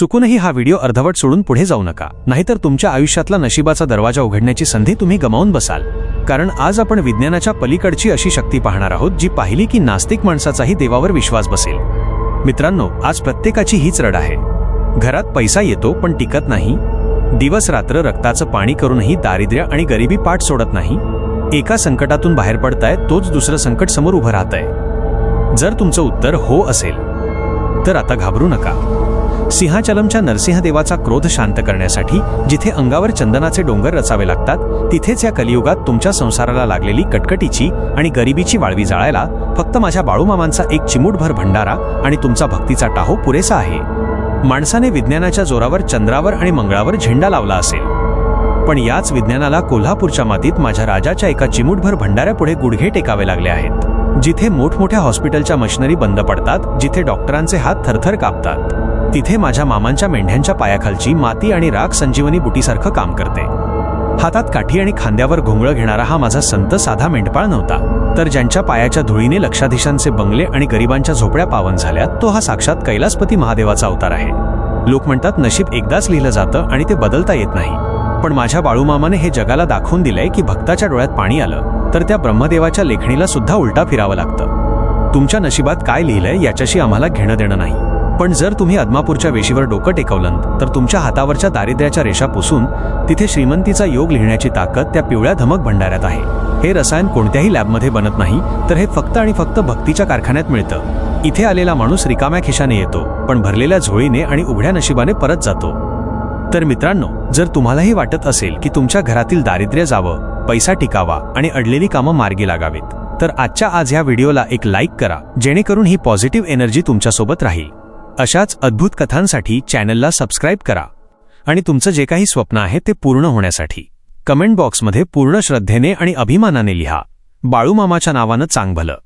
चुकूनही हा व्हिडिओ अर्धवट सोडून पुढे जाऊ नका. नाहीतर तुमच्या आयुष्यातला नशिबाचा दरवाजा उघडण्याची संधी तुम्ही गमावून बसाल. कारण आज आपण विज्ञानाच्या पलीकडची अशी शक्ती पाहणार आहोत जी पाहिली की नास्तिक माणसाचाही देवावर विश्वास बसेल. मित्रांनो आज प्रत्येकाची हीच रड आहे. घरात पैसा येतो पण टिकत नाही. दिवस रात्र रक्ताचं पाणी करूनही दारिद्र्य आणि गरिबी पाठ सोडत नाही. एका संकटातून बाहेर पडताय तोच दुसरं संकट समोर उभं राहतंय. जर तुमचं उत्तर हो असेल तर आता घाबरू नका. सिंहाचलमच्या नरसिंहदेवाचा क्रोध शांत करण्यासाठी जिथे अंगावर चंदनाचे डोंगर रचावे लागतात तिथेच या कलियुगात तुमच्या संसाराला लागलेली कटकटीची आणि गरिबीची वाळवी जाळायला फक्त माझ्या बाळूमामांचा एक चिमूटभर भंडारा आणि तुमचा भक्तीचा टाहो पुरेसा आहे. माणसाने विज्ञानाच्या जोरावर चंद्रावर आणि मंगळावर झेंडा लावला असेल. पण याच विज्ञानाला कोल्हापूरच्या मातीत माझ्या राजाच्या एका चिमूटभर भंडाऱ्यापुढे गुडघे टेकावे लागले आहेत. जिथे मोठमोठ्या हॉस्पिटलच्या मशिनरी बंद पडतात जिथे डॉक्टरांचे हात थरथर कापतात. तिथे माझ्या मामांच्या मेंढ्यांच्या पायाखालची माती आणि राख संजीवनी बुटीसारखं काम करते. हातात काठी आणि खांद्यावर घोंगळं घेणारा हा माझा संत साधा मेंढपाळ नव्हता. तर ज्यांच्या पायाच्या धुळीने लक्षाधीशांचे बंगले आणि गरिबांच्या झोपड्या पावन झाल्या तो हा साक्षात कैलासपती महादेवाचा अवतार आहे. लोक म्हणतात नशीब एकदाच लिहिलं जातं आणि ते बदलता येत नाही. पण माझ्या बाळूमामाने हे जगाला दाखवून दिलंय की भक्ताच्या डोळ्यात पाणी आलं तर त्या ब्रह्मदेवाच्या लेखणीला सुद्धा उलटा फिरावं लागतं. तुमच्या नशिबात काय लिहिलंय याच्याशी आम्हाला घेणं देणं नाही. पण जर तुम्ही अदमापूरच्या वेशीवर डोकं टेकवलं तर तुमच्या हातावरच्या दारिद्र्याच्या रेषा पुसून तिथे श्रीमंतीचा योग लिहिण्याची ताकद त्या पिवळ्या धमक भंडाऱ्यात आहे. हे रसायन कोणत्याही लॅबमध्ये बनत नाही तर हे फक्त आणि फक्त भक्तीच्या कारखान्यात मिळतं. इथे आलेला माणूस रिकाम्या खिशाने येतो पण भरलेल्या झोळीने आणि उघड्या नशिबाने परत जातो. तर मित्रांनो जर तुम्हालाही वाटत असेल की तुमच्या घरातील दारिद्र्य जावं पैसा टिकावा आणि अडलेली कामं मार्गी लागावीत तर आजच्या आज ह्या व्हिडिओला एक लाईक करा जेणेकरून ही पॉझिटिव्ह एनर्जी तुमच्यासोबत राहील. अशाच अद्भुत कथांसाठी चॅनलला सबस्क्राईब करा आणि तुमचं जे काही स्वप्न आहे ते पूर्ण होण्यासाठी कमेंट बॉक्समध्ये पूर्ण श्रद्धेने आणि अभिमानाने लिहा. बाळूमामाच्या नावानं चांग भलं